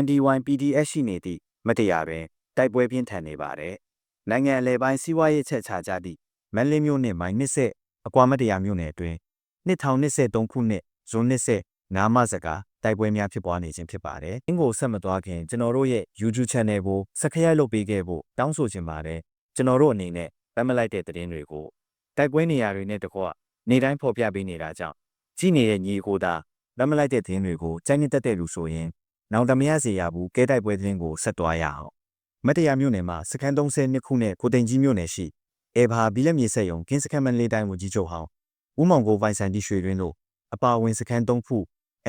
ND1 PDF ရှိနေသည့်မတရားပင်တိုက်ပွဲပြင်းထန်နေပါတယ်။နိုင်ငံအလဲပိုင်းစီးပွားရေးချက်ချကြသည့်မန်လေးမြို့နှင့်မိုင်20အကွာမတရားမြို့နယ်အတွင်း2023ခုနှစ်ဇွန်20နာမစကားတိုက်ပွဲများဖြစ်ပွားနေခြင်းဖြစ်ပါတယ်။အင်းကိုဆက်မသွားခင်ကျွန်တော်တို့ရဲ့ YouTube Channel ကို Subscribe လုပ်ပေးခဲ့ဖို့တောင်းဆိုချင်ပါတယ်။ကျွန်တော်တို့အနေနဲ့ပတ်မလိုက်တဲ့သတင်းတွေကိုတိုက်ပွဲနေရာတွေနဲ့တကွနေတိုင်းဖော်ပြပေးနေတာကြောင့်ကြည့်နေတဲ့ညီကိုသာပတ်မလိုက်တဲ့သတင်းတွေကိုကြိုက်နေတတ်တဲ့လူဆိုရင် နောင်တမရစေရဘူးကဲတိုက်ပွဲသတင်းကိုဆက်သွားရအောင်မတရားမြို့နယ်မှာစခန်း32ခုနဲ့ကိုတိန်ကြီးမြို့နယ်ရှိအေဘာဘီလက်မြေဆက်ယုံကင်းစခန်းမန်လေးတိုင်းဝန်ကြီးချုပ်ဟောင်းဦးမောင်ကိုဗိုင်ဆန်တီရွှေတွင်းတို့အပါအဝင်စခန်း3ခု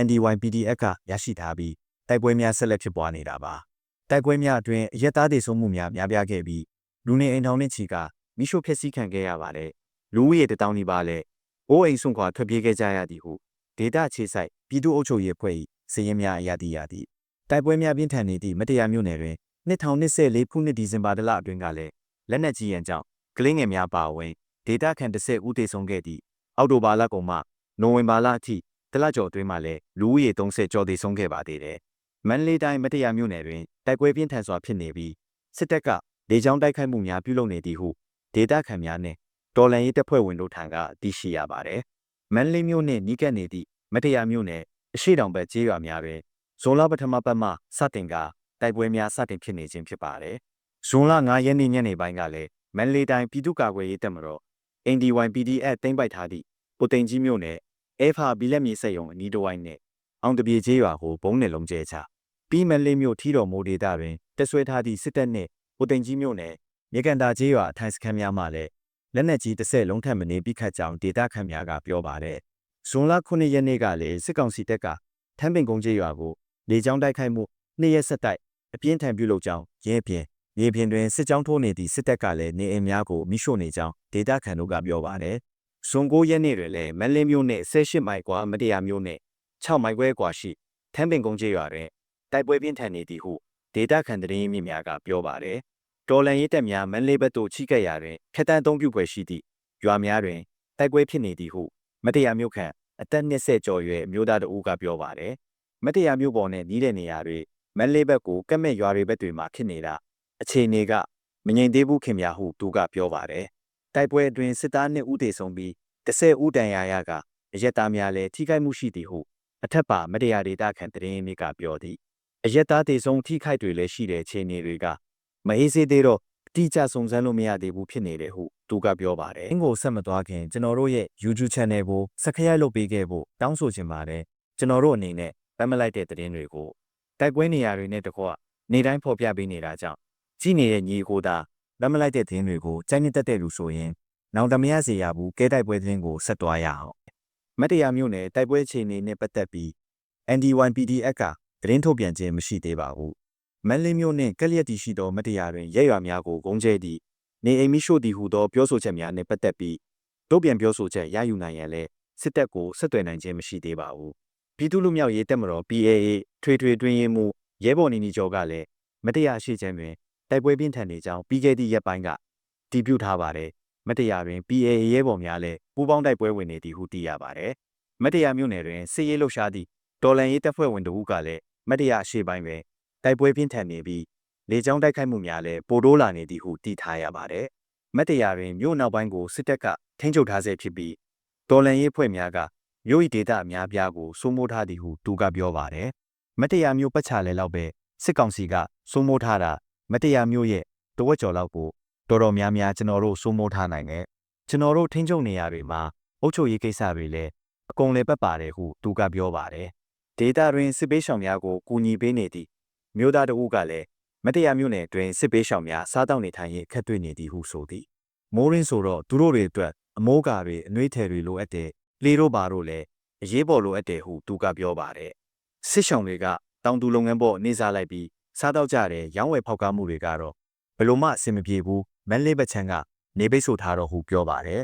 NDY PDF ကရရှိထားပြီးတိုက်ပွဲများဆက်လက်ဖြစ်ပွားနေတာပါတိုက်ပွဲများအတွင်းအရက်သားဒေဆုံးမှုများများပြားခဲ့ပြီးလူနေအိမ်ထောင်နဲ့ချီကမိရှုဖျက်ဆီးခံခဲ့ရပါတယ်လူဦးရေတထောင်နီးပါးလည်းအိုးအိမ်ဆွန့်ခွာထွက်ပြေးခဲ့ကြရသည်ဟု ဒေတာခြေဆိုင်ပြည်သူ့အုပ်ချုပ်ရေးဖွဲ့၏စည်ရင်များအရသည်ရသည်တိုက်ပွဲများပြင်းထန်နေသည့်မတရားမြို့နယ်တွင်2024ခုနှစ်ဒီဇင်ဘာလအတွင်းကလည်းလက်နက်ကြီးရန်ကြောင့်ကလင်းငယ်များပါဝင်ဒေတာခန်30ဦးသေဆုံးခဲ့သည့်အောက်တိုဘာလကုန်မှနိုဝင်ဘာလအထိတလကျော်အတွင်းမှာလည်းလူဦးရေ30ကျော်သေဆုံးခဲ့ပါသေးတယ်။မန္တလေးတိုင်းမတရားမြို့နယ်တွင်တိုက်ပွဲပြင်းထန်စွာဖြစ်နေပြီးစစ်တပ်ကလေကြောင်းတိုက်ခိုက်မှုများပြုလုပ်နေသည်ဟုဒေတာခန်များနှင့်တော်လန်ရေးတပ်ဖွဲ့ဝင်တို့ထံကသိရှိရပါတယ်။ မန္တလေးမြို့နှင့်နီးကပ်နေသည့်မတရားမြို့နယ်အရှိတောင်ဘက်ကျေးရွာများတွင်ဇွန်လပထမပတ်မှစတင်ကတိုက်ပွဲများစတင်ဖြစ်နေခြင်းဖြစ်ပါတယ်။ဇွန်လ9ရက်နေ့ညနေပိုင်းကလည်းမန္တလေးတိုင်းပြည်သူ့ကာကွယ်ရေးတပ်မတော် NDY PDF တင်ပိုက်ထားသည့်ပိုတိန်ကြီးမြို့နယ်အဲဖာဘီလက်မြေဆက်ယုံအနီးတစ်ဝိုင်းနှင့်အောင်တပြေကျေးရွာကိုဘုံနဲ့လုံးကျဲချပြီးမန္တလေးမြို့ထီတော်မိုးဒေတာတွင်တက်ဆွဲထားသည့်စစ်တပ်နှင့်ပိုတိန်ကြီးမြို့နယ်မြေကန်တာကျေးရွာအထိုင်စခန်းများမှလည်း လက်နက်ကြီးတစ်ဆက်လုံးထပ်မနေပြီးခတ်ကြောင်းဒေတာခန့်များကပြောပါတယ်။ဇွန်လ9ရက်နေ့ကလည်းစစ်ကောင်စီတပ်ကထမ်းပင်ကုန်းကျေးရွာကိုလေကြောင်းတိုက်ခိုက်မှုနှစ်ရက်ဆက်တိုက်အပြင်းထန်ပြုလုပ်ကြောင်းရဲပြင်ရေပြင်တွင်စစ်ကြောင်းထိုးနေသည့်စစ်တပ်ကလည်းနေအိမ်များကိုမိရှို့နေကြောင်းဒေတာခန်တို့ကပြောပါတယ်။ဇွန်9ရက်နေ့တွင်လည်းမန်လင်းမြို့နယ်18မိုင်ကွာမတရားမြို့နယ်6မိုင်ခွဲကွာရှိထမ်းပင်ကုန်းကျေးရွာတွင်တိုက်ပွဲပြင်းထန်နေသည်ဟုဒေတာခန်တရင်မြင့်များကပြောပါတယ်။ တော်လန်ရေးတပ်များမန်လေးဘက်သို့ချိကပ်ရာတွင်ဖျက်တမ်းသုံးပြုပွဲရှိသည့်ရွာများတွင်တိုက်ပွဲဖြစ်နေသည်ဟုမတရားမြို့ခန့်အသက်20ကျော်ရွယ်မျိုးသားတဦးကပြောပါတယ်။မတရားမြို့ပေါ်နဲ့နီးတဲ့နေရာတွေမန်လေးဘက်ကိုကက်မဲ့ရွာတွေဘက်တွေမှာဖြစ်နေတာအခြေအနေကမငြိမ်သေးဘူးခင်ဗျာဟုသူကပြောပါတယ်။တိုက်ပွဲအတွင်းစစ်သား2ဦးသေဆုံးပြီး10ဦးတန်ရာရကအရက်သားများလည်းထိခိုက်မှုရှိသည်ဟုအထက်ပါမတရားဒေတာခန့်တရင်တွေကပြောသည်အရက်သားသေဆုံးထိခိုက်တွေလည်းရှိတဲ့အခြေအနေတွေက မအေးစေးသေးတော့တိကျစုံစမ်းလို့မရသေးဘူးဖြစ်နေတယ်ဟုသူကပြောပါတယ်။အင်းကိုဆက်မသွားခင်ကျွန်တော်တို့ရဲ့ YouTube Channel ကို Subscribe လုပ်ပေးခဲ့ဖို့တောင်းဆိုချင်ပါတယ်။ကျွန်တော်တို့အနေနဲ့ပတ်မလိုက်တဲ့သတင်းတွေကိုတိုက်ပွဲနေရာတွေနဲ့တကွနေတိုင်းဖော်ပြပေးနေတာကြောင့်ကြည့်နေတဲ့ညီကိုသာပတ်မလိုက်တဲ့သတင်းတွေကိုကြိုက်နေတတ်တဲ့လူဆိုရင်နောင်တမရစေရဘူးကဲတိုက်ပွဲသတင်းကိုဆက်သွားရအောင်။မတရားမျိုးနဲ့တိုက်ပွဲအခြေအနေနဲ့ပတ်သက်ပြီး ND1 PDF ကသတင်းထုတ်ပြန်ခြင်းမရှိသေးပါဘူး။ မန်လေးမျိုးနှင့်ကက်လျက်တီရှိသောမတရားတွင်ရဲရွာများကိုဂုံးကျဲသည့်နေအိမ်မိရှို့သည်ဟုသောပြောဆိုချက်များနှင့်ပတ်သက်ပြီးတို့ပြန်ပြောဆိုချက်ရယူနိုင်ရန်လဲစစ်တပ်ကိုဆက်သွယ်နိုင်ခြင်းမရှိသေးပါဘူး။ပြည်သူ့လူမျိုးရေးတပ်မတော် PAA ထွေထွေတွင်ရင်မူရဲဘော်နေနီကျော်ကလည်းမတရားရှိခြင်းတွင်တိုက်ပွဲပြင်းထန်နေကြောင်းပြီးခဲ့သည့်ရက်ပိုင်းကတည်ပြုထားပါတယ်။မတရားတွင် PAA ရဲဘော်များလည်းပူးပေါင်းတိုက်ပွဲဝင်နေသည်ဟုသိရပါတယ်။မတရားမြို့နယ်တွင်စစ်ရေးလှုပ်ရှားသည့်တော်လန်ရေးတပ်ဖွဲ့ဝင်တို့ကလည်းမတရားအရှိပိုင်းတွင် တိုက်ပွဲပြင်းထန်နေပြီးလေကြောင်းတိုက်ခိုက်မှုများလည်းပိုတိုးလာနေသည်ဟုသိထားရပါတယ်။မတရားတွင်မြို့နောက်ပိုင်းကိုစစ်တပ်ကထိန်းချုပ်ထားဆဲဖြစ်ပြီးတော်လန်ရေးဖွဲ့များကမြို့၏ဒေသအများပြားကိုစိုးမိုးထားသည်ဟုသူကပြောပါတယ်။မတရားမျိုးပတ်ချလဲလောက်ပဲစစ်ကောင်စီကစိုးမိုးထားတာမတရားမျိုးရဲ့တဝက်ကျော်လောက်ကိုတော်တော်များများကျွန်တော်တို့စိုးမိုးထားနိုင်တယ်။ကျွန်တော်တို့ထိန်းချုပ်နေရတွေမှာအုပ်ချုပ်ရေးကိစ္စတွေလည်းအကုန်လည်းပတ်ပါတယ်ဟုသူကပြောပါတယ်။ဒေတာတွင်စစ်ပေးရှောင်များကိုကူညီပေးနေသည့် မြို့သားတအုပ်ကလည်းမတရားမျိုးနယ်တွင်စစ်ပေးရှောင်များစားတောက်နေထိုင်ရေးအခက်တွေ့နေသည်ဟုဆိုသည်။မိုးရင်းဆိုတော့သူတို့တွေအတွက်အမိုးကာတွေအနှွေးထည်တွေလိုအပ်တဲ့လေတို့ပါတို့လည်းအရေးပေါ်လိုအပ်တယ်ဟုသူကပြောပါတယ်။စစ်ဆောင်တွေကတောင်သူလုပ်ငန်းပေါ်နေစားလိုက်ပြီးစားတော့ကြတဲ့ရောင်းဝယ်ဖောက်ကားမှုတွေကတော့ဘလို့မှအဆင်မပြေဘူးမန်လေးဘက်ချန်ကနေပိတ်ဆို့ထားတော့ဟုပြောပါတယ်